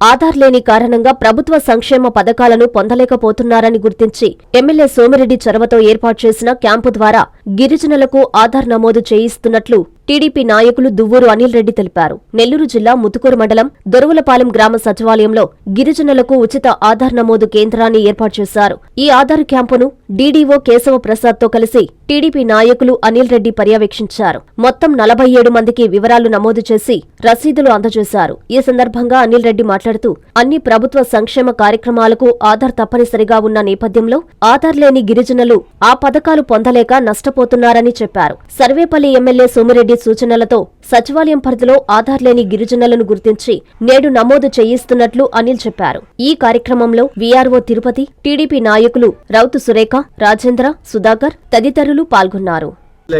ఆధార్ లేని కారణంగా ప్రభుత్వ సంక్షేమ పథకాలను పొందలేకపోతున్నారని గుర్తించి ఎమ్మెల్యే సోమిరెడ్డి చొరవతో ఏర్పాటు చేసిన క్యాంపు ద్వారా గిరిజనులకు ఆధార్ నమోదు చేయిస్తున్నట్లు టీడీపీ నాయకులు దువ్వూరు అనిల్ రెడ్డి తెలిపారు. నెల్లూరు జిల్లా ముతుకూరు మండలం దొరువులపాలెం గ్రామ సచివాలయంలో గిరిజనులకు ఉచిత ఆధార్ నమోదు కేంద్రాన్ని ఏర్పాటు చేశారు. ఈ ఆధార్ క్యాంపును డీడీఓ కేశవ ప్రసాద్తో కలిసి టీడీపీ నాయకులు అనిల్ రెడ్డి పర్యవేక్షించారు. మొత్తం నలభై ఏడు మందికి వివరాలు నమోదు చేసి రసీదులు అందజేశారు. ఈ సందర్భంగా అనిల్ రెడ్డి మాట్లాడుతూ అన్ని ప్రభుత్వ సంక్షేమ కార్యక్రమాలకు ఆధార్ తప్పనిసరిగా ఉన్న నేపథ్యంలో ఆధార్ లేని గిరిజనులు ఆ పథకాలు పొందలేక నష్టపోతున్నారని చెప్పారు. సర్వేపల్లి ఎమ్మెల్యే సోమిరెడ్డి సూచనలతో సచివాలయం పరిధిలో ఆధార్ లేని గిరిజనులను గుర్తించి నేడు నమోదు చేయిస్తున్నట్లు అనిల్ చెప్పారు. ఈ కార్యక్రమంలో వీఆర్ఓ తిరుపతి టీడీపీ నాయకులు రౌతు సురేఖ రాజేంద్ర సుధాకర్ తదితరులు పాల్గొన్నారు.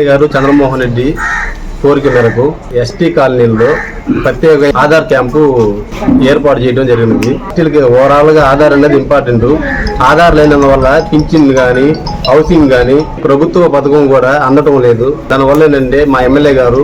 గారు చంద్రమోహన్ రెడ్డి కోరిక మేరకు ఎస్టీ కాలనీలో ప్రత్యేక ఆధార్ క్యాంపు ఏర్పాటు చేయడం జరిగింది ఎస్టీలకి ఓవరాల్గా ఆధార్ అనేది ఇంపార్టెంట్ ఆధార్ లేనందువల్ల పింఛన్ కానీ హౌసింగ్ కానీ ప్రభుత్వ పథకం కూడా అందటం లేదు. దానివల్ల ఏంటంటే మా ఎమ్మెల్యే గారు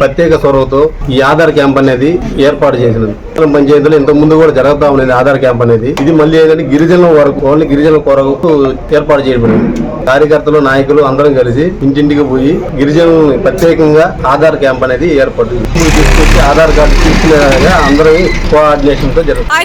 ప్రత్యేక చొరవతో ఈ ఆధార్ క్యాంప్ అనేది ఏర్పాటు చేసినది. పంచాయతీలో ఇంత ముందు కూడా జరుగుతా ఉండేది ఆధార్ క్యాంప్ అనేది. ఇది మళ్ళీ ఏంటంటే గిరిజనుల వరకు ఓన్లీ గిరిజనుల కొరకు ఏర్పాటు చేయబడింది. కార్యకర్తలు నాయకులు అందరం కలిసి ఇంటింటికి పోయి గిరిజనులు ప్రత్యేకంగా ఆధార్ క్యాంప్ అనేది ఏర్పాటు తీసుకొచ్చి ఆధార్ కార్డు తీసుకునేలాగా అందరూ కోఆర్డినేషన్తో జరుగుతుంది Hi